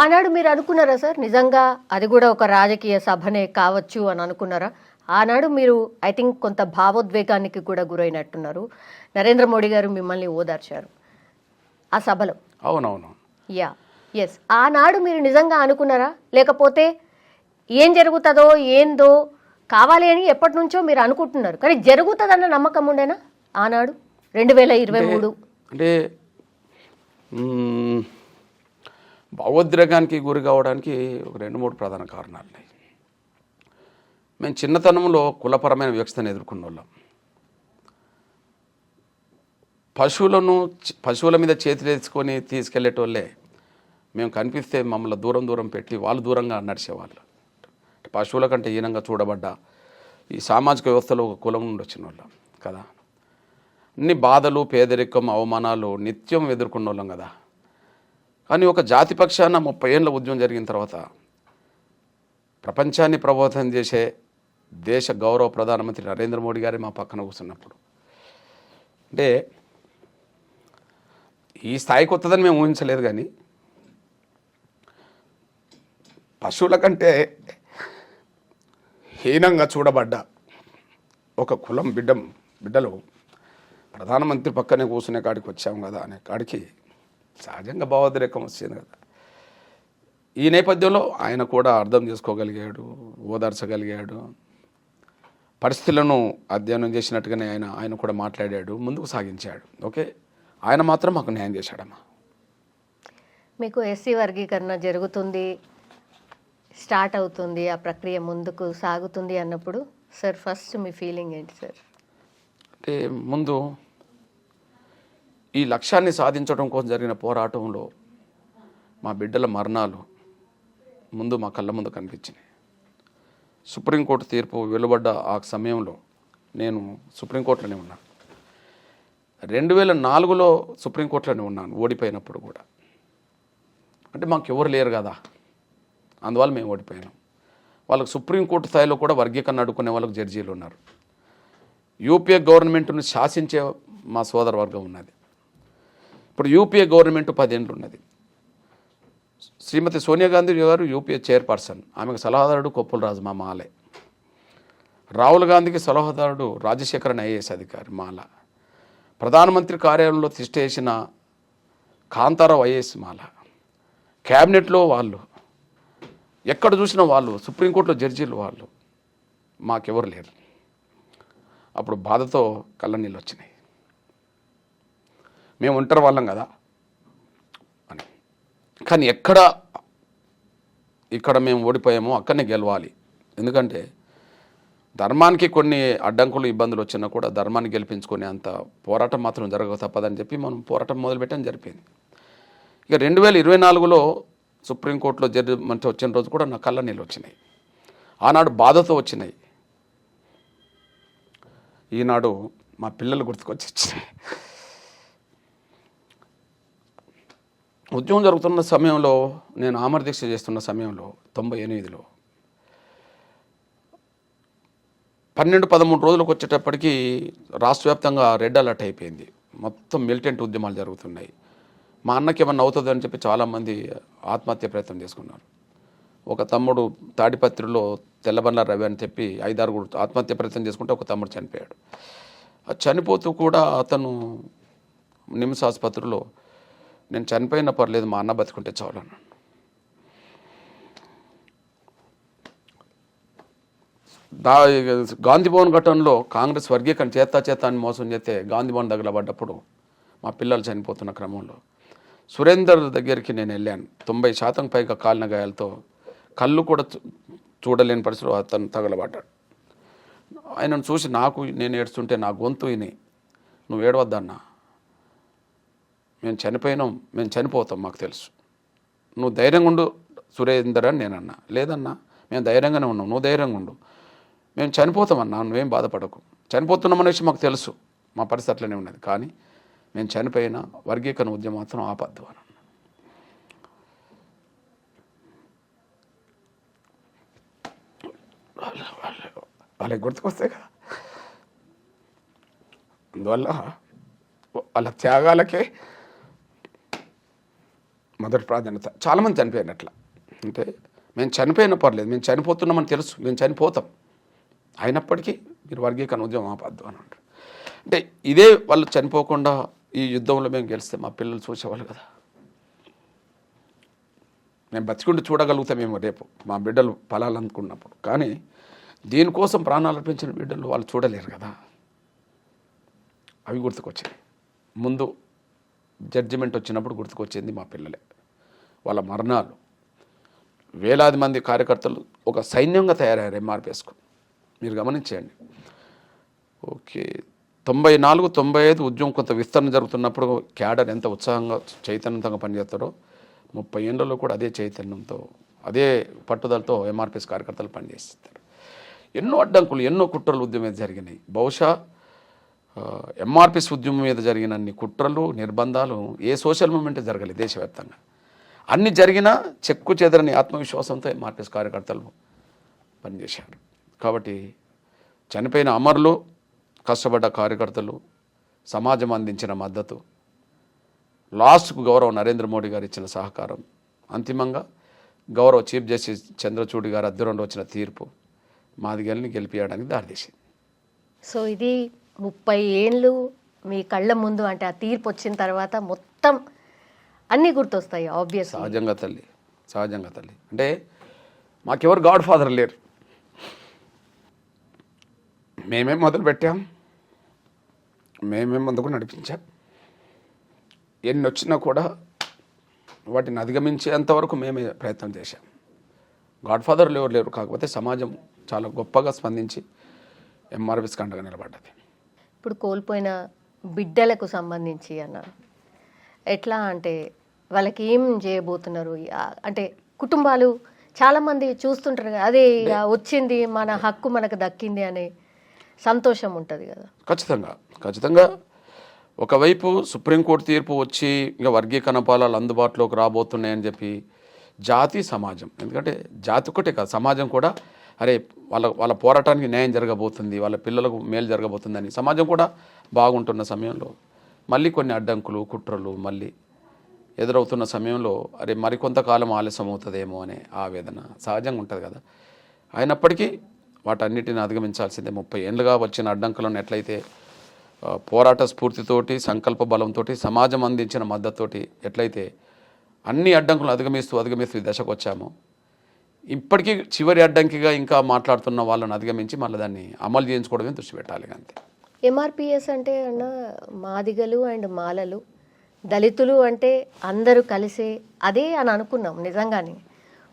ఆనాడు మీరు అనుకున్నారా సార్? నిజంగా అది కూడా ఒక రాజకీయ సభనే కావచ్చు అని అనుకున్నారా? ఆనాడు మీరు ఐ థింక్ కొంత భావోద్వేగానికి కూడా గురైనట్టున్నారు. నరేంద్ర మోడీ గారు మిమ్మల్ని ఓదార్చారు. ఆ సభలో. అవునవును. యా ఎస్ ఆనాడు మీరు నిజంగా అనుకున్నారా? లేకపోతే ఏం జరుగుతుందో ఏందో కావాలి అని ఎప్పటి నుంచో మీరు అనుకుంటున్నారు. కానీ జరుగుతుందన్న నమ్మకం ఉండేనా? ఆనాడు? రెండు వేల ఇరవై మూడు. అంటే మ్మ్, భావోద్రేకానికి గురి కావడానికి ఒక రెండు మూడు ప్రధాన కారణాలు ఉన్నాయి. మేము చిన్నతనంలో కులపరమైన వ్యవస్థను ఎదుర్కొన్న వాళ్ళం పశువులను పశువుల మీద చేతులు వేసుకొని తీసుకెళ్ళేటోళ్ళే మేము కనిపిస్తే మమ్మల్ని దూరం దూరం పెట్టి వాళ్ళు దూరంగా నడిచేవాళ్ళు. పశువుల కంటే హీనంగా చూడబడ్డ ఈ సామాజిక వ్యవస్థలో ఒక కులం నుండి వచ్చిన వాళ్ళం కదా. అన్ని బాధలు పేదరికం అవమానాలు నిత్యం ఎదుర్కొన్న వాళ్ళం కదా. కానీ ఒక జాతి పక్షాన ముప్పై ఏళ్ళ ఉద్యమం జరిగిన తర్వాత ప్రపంచాన్ని ప్రభావితం చేసే దేశ గౌరవ ప్రధానమంత్రి నరేంద్ర మోడీ గారే మా పక్కన కూర్చున్నప్పుడు. అంటే ఈ స్థాయికి వస్తుందని మేము ఊహించలేదు కానీ పశువుల కంటే హీనంగా చూడబడ్డ ఒక కులం బిడ్డ బిడ్డలు ప్రధానమంత్రి పక్కనే కూర్చునే కాడికి వచ్చాము కదా అనే కాడికి సహజంగా భావోద్రేకం వచ్చింది కదా. ఈ నేపథ్యంలో ఆయన కూడా అర్థం చేసుకోగలిగాడు ఓదార్చగలిగాడు. పరిస్థితులను అధ్యయనం చేసినట్టుగానే ఆయన ఆయన కూడా మాట్లాడాడు ముందుకు సాగించాడు. ఓకే? ఆయన మాత్రం మాకు న్యాయం చేశాడమ్మా. మీకు ఎస్సీ వర్గీకరణ జరుగుతుంది స్టార్ట్ అవుతుంది ఆ ప్రక్రియ ముందుకు సాగుతుంది అన్నప్పుడు సార్ ఫస్ట్ మీ ఫీలింగ్ ఏంటి సార్? అంటే ముందు ఈ లక్ష్యాన్ని సాధించడం కోసం జరిగిన పోరాటంలో మా బిడ్డల మరణాలు ముందు మా కళ్ళ ముందు కనిపించినాయి. సుప్రీంకోర్టు తీర్పు వెలువడ్డ ఆ సమయంలో నేను సుప్రీంకోర్టులోనే ఉన్నాను. రెండు వేల నాలుగులో సుప్రీంకోర్టులోనే ఉన్నాను ఓడిపోయినప్పుడు కూడా. అంటే మాకు ఎవరు లేరు కదా. అందువల్ల మేము ఓడిపోయినాం. వాళ్ళకి సుప్రీంకోర్టు స్థాయిలో కూడా వర్గీకరణ అడుక్కునే వాళ్ళకి జడ్జీలు ఉన్నారు. యూపీఏ గవర్నమెంట్ను శాసించే మా సోదర వర్గం ఉన్నది. ఇప్పుడు యూపీఏ గవర్నమెంట్ పదేళ్ళు ఉన్నది. శ్రీమతి సోనియా గాంధీ గారు యూపీఏ చైర్పర్సన్. ఆమెకు సలహాదారుడు కొప్పుల రాజు మా మాలే. రాహుల్ గాంధీకి సలహాదారుడు రాజశేఖరన్ ఐఏఎస్ అధికారి మాల. ప్రధానమంత్రి కార్యాలయంలో తిష్టేసిన కాంతారావు ఐఏఎస్ మాల. క్యాబినెట్లో వాళ్ళు ఎక్కడ చూసినా వాళ్ళు సుప్రీంకోర్టులో జడ్జీలు వాళ్ళు మాకెవరు లేరు. అప్పుడు బాధతో కళ్ళ నీళ్ళు వచ్చినాయి. మేము ఒంటరి వాళ్ళం కదా అని. కానీ ఎక్కడ ఇక్కడ మేము ఓడిపోయామో అక్కడనే గెలవాలి. ఎందుకంటే ధర్మానికి కొన్ని అడ్డంకులు ఇబ్బందులు వచ్చినా కూడా ధర్మాన్ని గెలిపించుకునే అంత పోరాటం మాత్రం జరగక తప్పదని చెప్పి మనం పోరాటం మొదలుపెట్టడం జరిపింది. ఇక రెండు వేల ఇరవై నాలుగులో సుప్రీంకోర్టులో మంచి వచ్చిన రోజు కూడా నా కళ్ళ నీళ్ళు వచ్చినాయి. ఆనాడు బాధతో వచ్చినాయి. ఈనాడు మా పిల్లలు గుర్తుకొచ్చి వచ్చినాయి. ఉద్యమం జరుగుతున్న సమయంలో నేను ఆమర దీక్ష చేస్తున్న సమయంలో తొంభై ఎనిమిదిలో పన్నెండు పదమూడు రోజులకు వచ్చేటప్పటికి రాష్ట్ర వ్యాప్తంగా రెడ్ అలర్ట్ అయిపోయింది. మొత్తం మిలిటెంట్ ఉద్యమాలు జరుగుతున్నాయి. మా అన్నకి ఏమన్నా అవుతుంది అని చెప్పి చాలామంది ఆత్మహత్య ప్రయత్నం చేసుకున్నారు. ఒక తమ్ముడు తాడిపత్రిలో తెల్లబండ రవి అని చెప్పి ఐదారుగురు ఆత్మహత్య ప్రయత్నం చేసుకుంటే ఒక తమ్ముడు చనిపోయాడు. చనిపోతూ కూడా అతను నిమ్స్ ఆసుపత్రిలో నేను చనిపోయినా పర్లేదు మా అన్న బతుకుంటే చాలు దా గాంధీ భవన్ ఘటనలో కాంగ్రెస్ వర్గీకరణ చేత చేత అని మోసం చేస్తే గాంధీ భవన్ దగ్గర పడ్డప్పుడు మా పిల్లలు చనిపోతున్న క్రమంలో. సురేందర్ దగ్గరికి నేను వెళ్ళాను. తొంభై శాతం పైగా కాలిన గాయాలతో కళ్ళు కూడా చూడలేని పరిస్థితిలో అతను తగలబడ్డాడు. ఆయనను చూసి నాకు నేను ఏడుస్తుంటే నా గొంతు విని నువ్వు ఏడవద్దన్నా మేము చనిపోయినాం మేము చనిపోతాం మాకు తెలుసు. నువ్వు ధైర్యంగా ఉండు సురేందర్ అని నేను అన్నా లేదన్నా మేము ధైర్యంగానే ఉన్నాం నువ్వు ధైర్యంగా ఉండు. మేము చనిపోతామన్నా నువ్వేం బాధపడకు. చనిపోతున్నాం అనేసి విషయం మాకు తెలుసు మా పరిస్థితి అట్లనే ఉన్నది. కానీ మేము చనిపోయిన వర్గీకరణ ఉద్యమం మాత్రం ఆపద్దు అని అన్నా. వాళ్ళకి గుర్తుకొస్తాయి కదా. అందువల్ల వాళ్ళ త్యాగాలకే మొదటి ప్రాధాన్యత. చాలామంది చనిపోయారు అట్లా. అంటే మేము చనిపోయినా పర్లేదు మేము చనిపోతున్నామని తెలుసు మేము చనిపోతాం. అయినప్పటికీ మీరు వర్గీకరణ ఉద్యమం ఆపద్దు అని అంటారు. అంటే ఇదే వాళ్ళు చనిపోకుండా ఈ యుద్ధంలో మేము గెలిస్తే మా పిల్లలు చూసేవాళ్ళు కదా. మేము బతికుండి చూడగలుగుతామేమో రేపు మా బిడ్డలు ఫలాలనుకున్నప్పుడు కానీ దీనికోసం ప్రాణాలు అర్పించిన బిడ్డలు వాళ్ళు చూడలేరు కదా. అవి గుర్తుకొచ్చాయి ముందు జడ్జిమెంట్ వచ్చినప్పుడు గుర్తుకొచ్చింది మా పిల్లలే. వాళ్ళ మరణాలు. వేలాది మంది కార్యకర్తలు ఒక సైన్యంగా తయారయ్యారు ఎంఆర్పిఎస్కు మీరు గమనించండి ఓకే. తొంభై నాలుగు తొంభై ఐదు ఉద్యమం కొంత విస్తరణ జరుగుతున్నప్పుడు క్యాడర్ ఎంత ఉత్సాహంగా చైతన్యంతంగా పనిచేస్తారో ముప్పై ఏళ్ళలో కూడా అదే చైతన్యంతో అదే పట్టుదలతో ఎంఆర్పిఎస్ కార్యకర్తలు పనిచేస్తారు. ఎన్నో అడ్డంకులు ఎన్నో కుట్రలు ఉద్యమం జరిగినాయి. బహుశా ఎంఆర్పిస్ ఉద్యమం మీద జరిగిన అన్ని కుట్రలు నిర్బంధాలు ఏ సోషల్ మూమెంట్ జరగలేదు దేశవ్యాప్తంగా. అన్ని జరిగినా చెక్కు చెదరని ఆత్మవిశ్వాసంతో ఎంఆర్పిఎస్ కార్యకర్తలు పనిచేశారు. కాబట్టి చనిపోయిన అమరులు కష్టపడ్డ కార్యకర్తలు సమాజం అందించిన మద్దతు లాస్ట్కు గౌరవ నరేంద్ర మోడీ గారు ఇచ్చిన సహకారం అంతిమంగా గౌరవ చీఫ్ జస్టిస్ చంద్రచూడి గారు అద్దెరంలో వచ్చిన తీర్పు మాదిగల్ని గెలిపించడానికి దారితీసింది. సో ఇది ముప్పై ఏండ్లు మీ కళ్ళ ముందు అంటే ఆ తీర్పు వచ్చిన తర్వాత మొత్తం అన్నీ గుర్తొస్తాయి ఆబ్వియస్ సహజంగా తల్లి సహజంగా తల్లి. అంటే మాకెవరు గాడ్ ఫాదర్ లేరు. మేమేం మొదలు పెట్టాం? మేమేం ముందుకు నడిపించాం? ఎన్ని వచ్చినా కూడా వాటిని అధిగమించేంతవరకు మేమే ప్రయత్నం చేశాం. గాడ్ ఫాదర్లు ఎవరు లేరు కాకపోతే సమాజం చాలా గొప్పగా స్పందించి ఎంఆర్ఎస్ కండగా నిలబడ్డది. ఇప్పుడు కోల్పోయిన బిడ్డలకు సంబంధించి అన్నారు. ఎట్లా అంటే వాళ్ళకి ఏం చేయబోతున్నారు? అంటే కుటుంబాలు చాలామంది చూస్తుంటారు కదా అదే ఇక వచ్చింది మన హక్కు మనకు దక్కింది అనే సంతోషం ఉంటుంది కదా. ఖచ్చితంగా ఖచ్చితంగా. ఒకవైపు సుప్రీంకోర్టు తీర్పు వచ్చి ఇంకా వర్గీకరణ పాలాలు అందుబాటులోకి రాబోతున్నాయని చెప్పి జాతి సమాజం ఎందుకంటే జాతి ఒకటే కాదు సమాజం కూడా అరే వాళ్ళ వాళ్ళ పోరాటానికి న్యాయం జరగబోతుంది వాళ్ళ పిల్లలకు మేలు జరగబోతుందని సమాజం కూడా బాగుంటున్న సమయంలో మళ్ళీ కొన్ని అడ్డంకులు కుట్రలు మళ్ళీ ఎదురవుతున్న సమయంలో అరే మరికొంతకాలం ఆలస్యం అవుతుందేమో అనే ఆవేదన సహజంగా ఉంటుంది కదా. అయినప్పటికీ వాటన్నిటిని అధిగమించాల్సిందే. ముప్పై ఏళ్ళుగా వచ్చిన అడ్డంకులను ఎట్లయితే పోరాట స్ఫూర్తితోటి సంకల్ప బలంతో సమాజం అందించిన మద్దతుతోటి ఎట్లయితే అన్ని అడ్డంకులను అధిగమిస్తూ అధిగమిస్తూ దశకు వచ్చామో ఇప్పటికీ చివరి అడ్డంకిగా ఇంకా మాట్లాడుతున్న వాళ్ళని అధిగమించి మళ్ళీ దాన్ని అమలు చేయించుకోవడమే దృష్టి పెట్టాలి అంతే. ఎంఆర్పిఎస్ అంటే అన్న మాదిగలు అండ్ మాలలు దళితులు అంటే అందరూ కలిసే అదే అని అనుకున్నాం నిజంగానే.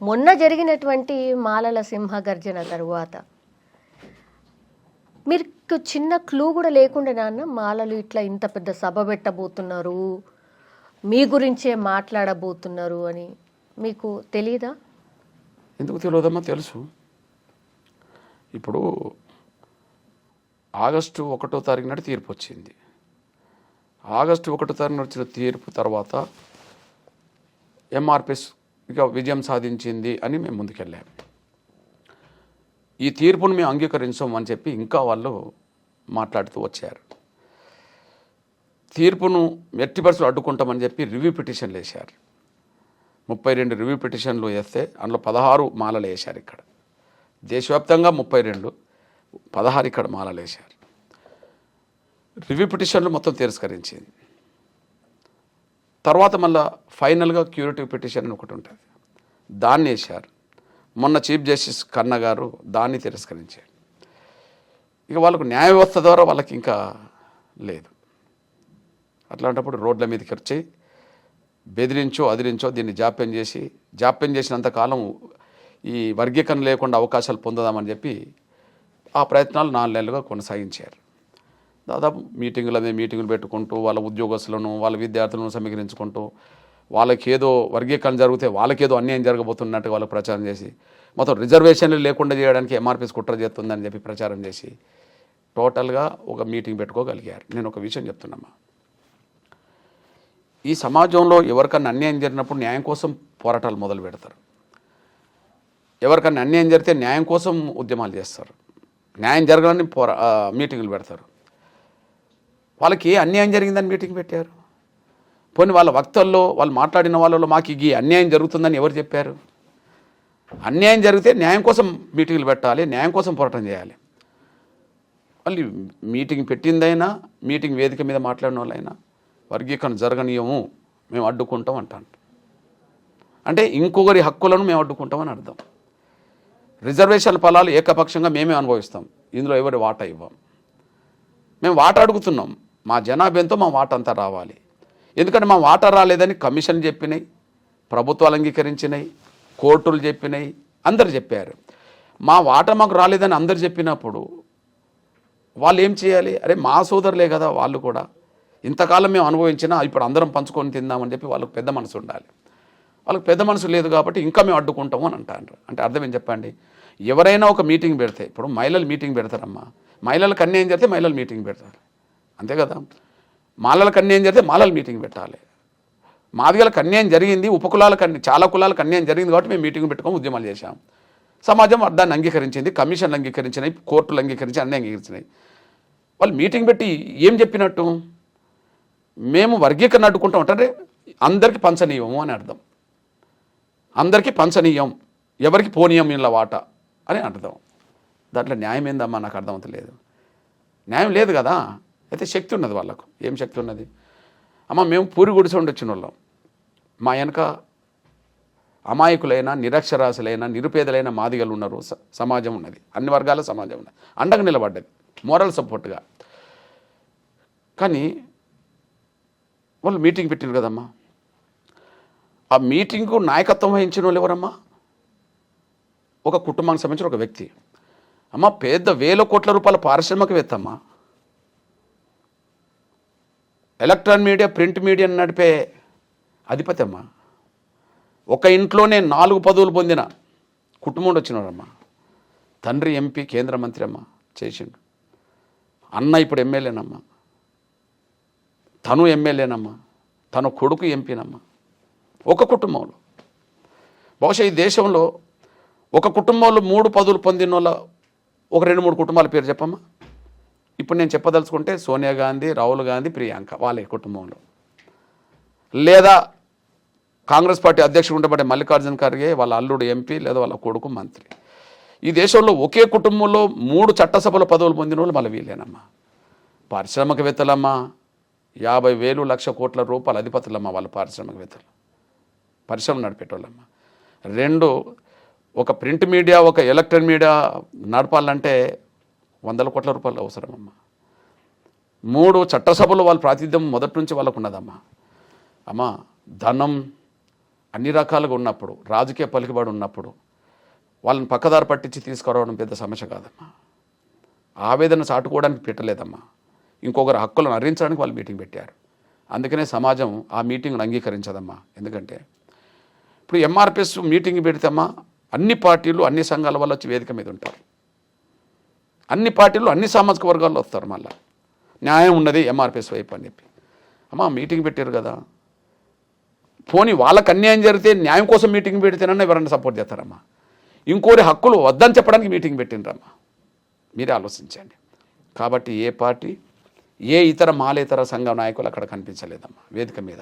మొన్న జరిగినటువంటి మాలల సింహ గర్జన తరువాత మీకు చిన్న క్లూ కూడా లేకుండా నాన్న మాలలు ఇట్లా ఇంత పెద్ద సభ పెట్టబోతున్నారు మీ గురించే మాట్లాడబోతున్నారు అని మీకు తెలీదా? ఎందుకు తెలియదమ్మా తెలుసు. ఇప్పుడు ఆగస్టు ఒకటో తారీఖు నాడు తీర్పు వచ్చింది. ఆగస్టు ఒకటో తారీఖు వచ్చిన తీర్పు తర్వాత ఎంఆర్పిఎస్ ఇక విజయం సాధించింది అని మేము ముందుకెళ్ళాము ఈ తీర్పును మేము అంగీకరించాం అని చెప్పి ఇంకా వాళ్ళు మాట్లాడుతూ వచ్చారు. తీర్పును ఎట్టి పరిస్థితులు అడ్డుకుంటామని చెప్పి రివ్యూ పిటిషన్లు వేశారు. ముప్పై రెండు రివ్యూ పిటిషన్లు వేస్తే అందులో పదహారు మాలలు వేశారు ఇక్కడ. దేశవ్యాప్తంగా ముప్పై రెండు పదహారు ఇక్కడ మాలలు వేశారు. రివ్యూ పిటిషన్లు మొత్తం తిరస్కరించింది. తర్వాత మళ్ళీ ఫైనల్గా క్యూరిటివ్ పిటిషన్ అని ఒకటి ఉంటుంది. దాన్ని వేశారు. మొన్న చీఫ్ జస్టిస్ కన్న గారు దాన్ని తిరస్కరించారు. ఇక వాళ్ళకు న్యాయ వ్యవస్థ ద్వారా వాళ్ళకి ఇంకా లేదు. అట్లాంటప్పుడు రోడ్ల మీదకి వచ్చి బెదిరించో అదిరించో దీన్ని జాప్యం చేసి జాప్యం చేసినంత కాలం ఈ వర్గీకరణ లేకుండా అవకాశాలు పొందదామని చెప్పి ఆ ప్రయత్నాలు నాలుగు నెలలుగా కొనసాగించారు. దాదాపు మీటింగుల మీద మీటింగులు పెట్టుకుంటూ వాళ్ళ ఉద్యోగస్తులను వాళ్ళ విద్యార్థులను సమీకరించుకుంటూ వాళ్ళకి ఏదో వర్గీకరణ జరిగితే వాళ్ళకేదో అన్యాయం జరగబోతున్నట్టు వాళ్ళకి ప్రచారం చేసి మొత్తం రిజర్వేషన్లు లేకుండా చేయడానికి ఎంఆర్పీస్ కుట్ర చేస్తుందని చెప్పి ప్రచారం చేసి టోటల్గా ఒక మీటింగ్ పెట్టుకోగలిగారు. నేను ఒక విషయం చెప్తున్నామా ఈ సమాజంలో ఎవరికన్నా అన్యాయం జరిగినప్పుడు న్యాయం కోసం పోరాటాలు మొదలు పెడతారు. ఎవరికన్నా అన్యాయం జరిగితే న్యాయం కోసం ఉద్యమాలు చేస్తారు. న్యాయం జరగాలని పోరా మీటింగులు పెడతారు. వాళ్ళకి అన్యాయం జరిగిందని మీటింగ్ పెట్టారు? పోనీ వాళ్ళ వక్తల్లో వాళ్ళు మాట్లాడిన వాళ్ళలో మాకు ఈ అన్యాయం జరుగుతుందని ఎవరు చెప్పారు? అన్యాయం జరిగితే న్యాయం కోసం మీటింగ్లు పెట్టాలి న్యాయం కోసం పోరాటం చేయాలి. మళ్ళీ మీటింగ్ పెట్టిందైనా మీటింగ్ వేదిక మీద మాట్లాడిన వాళ్ళైనా వర్గీకరణ జరగనీయము మేము అడ్డుకుంటాం అంటాను. అంటే ఇంకొకరి హక్కులను మేము అడ్డుకుంటామని అర్థం. రిజర్వేషన్ ఫలాలు ఏకపక్షంగా మేమే అనుభవిస్తాం. ఇందులో ఎవరి వాటా ఇవ్వం? మేము వాటా అడుగుతున్నాం. మా జనాభా మా వాట అంతా రావాలి. ఎందుకంటే మా వాటా రాలేదని కమిషన్ చెప్పినాయి ప్రభుత్వాలు అంగీకరించినాయి కోర్టులు చెప్పినాయి అందరు చెప్పారు. మా వాటా మాకు రాలేదని అందరు చెప్పినప్పుడు వాళ్ళు ఏం చేయాలి? అరే మా సోదరులే కదా వాళ్ళు కూడా. ఇంతకాలం మేము అనుభవించినా ఇప్పుడు అందరం పంచుకొని తిందామని చెప్పి వాళ్ళకి పెద్ద మనసు ఉండాలి. వాళ్ళకి పెద్ద మనసు లేదు కాబట్టి ఇంకా మేము అడ్డుకుంటాము అని అంటారు. అంటే అర్థం ఏం చెప్పండి? ఎవరైనా ఒక మీటింగ్ పెడితే ఇప్పుడు మహిళలు మీటింగ్ పెడతారమ్మా. మహిళలకు అన్యాయం జరిగితే మహిళలు మీటింగ్ పెడతారు. అంతే కదా? మాలలకు అన్యాయం జరిగితే మాలలు మీటింగ్ పెట్టాలి. మాదిగలకు అన్యాయం జరిగింది? ఉపకులాలకు అన్ని చాలా కులాలకు అన్యాయం జరిగింది కాబట్టి మేము మీటింగ్ పెట్టుకొని ఉద్యమాలు చేశాం. సమాజం దాన్ని అంగీకరించింది కమిషన్లు అంగీకరించినాయి కోర్టులు అంగీకరించి అన్నీ అంగీకరించినాయి. వాళ్ళు మీటింగ్ పెట్టి ఏం చెప్పినట్టు? మేము వర్గీకరణ అడ్డుకుంటాం అంటే అందరికీ పంచనీయము అని అర్థం. అందరికీ పంచనీయం ఎవరికి పోనీయం ఇలా వాట అని అర్థం. దాంట్లో న్యాయం ఏందమ్మా? నాకు అర్థమవుతలేదు. న్యాయం లేదు కదా? అయితే శక్తి ఉన్నది వాళ్ళకు. ఏం శక్తి ఉన్నది? అమ్మ మేము పూరి గుడిసె ఉండి వచ్చిన వాళ్ళం మా వెనక అమాయకులైన నిరక్షరాశులైన నిరుపేదలైన మాదిగలు ఉన్నారు స- సమాజం ఉన్నది. అన్ని వర్గాల సమాజం ఉన్నది. అండగా నిలబడ్డది. మోరల్ సపోర్ట్గా. కానీ వాళ్ళు మీటింగ్ పెట్టిండ్రు కదమ్మా. ఆ మీటింగ్కు నాయకత్వం వహించిన వాళ్ళు ఎవరమ్మా? ఒక కుటుంబానికి సంబంధించిన ఒక వ్యక్తి. అమ్మ పెద్ద వేల కోట్ల రూపాయల పారిశ్రామికవేత్త అమ్మా. ఎలక్ట్రాన్ మీడియా ప్రింట్ మీడియా నడిపే అధిపతి అమ్మా. ఒక ఇంట్లోనే నాలుగు పదవులు పొందిన కుటుంబం వచ్చినారమ్మా తండ్రి ఎంపీ కేంద్ర మంత్రి అమ్మ చేసిండు. అన్న ఇప్పుడు ఎమ్మెల్యేనమ్మా. తను ఎమ్మెల్యేనమ్మా తన కొడుకు ఎంపీనమ్మా ఒక కుటుంబంలో. బహుశా ఈ దేశంలో ఒక కుటుంబంలో మూడు పదవులు పొందిన వాళ్ళ ఒక రెండు మూడు కుటుంబాల పేరు చెప్పమ్మా. ఇప్పుడు నేను చెప్పదలుచుకుంటే సోనియా గాంధీ రాహుల్ గాంధీ ప్రియాంక వాళ్ళ కుటుంబంలో. లేదా కాంగ్రెస్ పార్టీ అధ్యక్షుడు ఉండబడే మల్లికార్జున ఖర్గే వాళ్ళ అల్లుడు ఎంపీ లేదా వాళ్ళ కొడుకు మంత్రి. ఈ దేశంలో ఒకే కుటుంబంలో మూడు చట్టసభల పదవులు పొందిన వాళ్ళు మళ్ళీ వీలేనమ్మా పారిశ్రామికవేత్తలమ్మా యాభై వేలు లక్ష కోట్ల రూపాయల అధిపతులమ్మ వాళ్ళ పారిశ్రామికవేత్తలు. పరిశ్రమ నడిపేటోళ్ళమ్మ. రెండు ఒక ప్రింట్ మీడియా ఒక ఎలక్ట్రానిక్ మీడియా నడపాలంటే వందల కోట్ల రూపాయలు అవసరమమ్మా. మూడు చట్టసభలు వాళ్ళ ప్రాతిధ్యం మొదటి నుంచి వాళ్ళకు ఉన్నదమ్మా అమ్మా ధనం అన్ని రకాలుగా ఉన్నప్పుడు రాజకీయ పలుకుబడి ఉన్నప్పుడు వాళ్ళని పక్కదారి పట్టించి తీసుకురావడం పెద్ద సమస్య కాదమ్మా. ఆవేదన చాటుకోవడానికి పెట్టలేదమ్మా. ఇంకొకరు హక్కులను అరించడానికి వాళ్ళు మీటింగ్ పెట్టారు. అందుకనే సమాజం ఆ మీటింగ్ను అంగీకరించదమ్మా. ఎందుకంటే ఇప్పుడు ఎంఆర్పిఎస్ మీటింగ్ పెడితేమ్మా అన్ని పార్టీలు అన్ని సంఘాల వల్ల వచ్చి వేదిక మీద ఉంటారు. అన్ని పార్టీలు అన్ని సామాజిక వర్గాల్లో వస్తారు మళ్ళీ. న్యాయం ఉన్నది ఎంఆర్పిఎస్ వైపు అని చెప్పి. అమ్మా మీటింగ్ పెట్టారు కదా. పోనీ వాళ్ళకి అన్యాయం జరిగితే న్యాయం కోసం మీటింగ్ పెడితేనన్నా ఎవరన్నా సపోర్ట్ చేస్తారమ్మా. ఇంకోరి హక్కులు వద్దని చెప్పడానికి మీటింగ్ పెట్టినరమ్మా మీరే ఆలోచించండి. కాబట్టి ఏ పార్టీ ఏ ఇతర మాలేతర సంఘ నాయకులు అక్కడ కనిపించలేదమ్మా వేదిక మీద.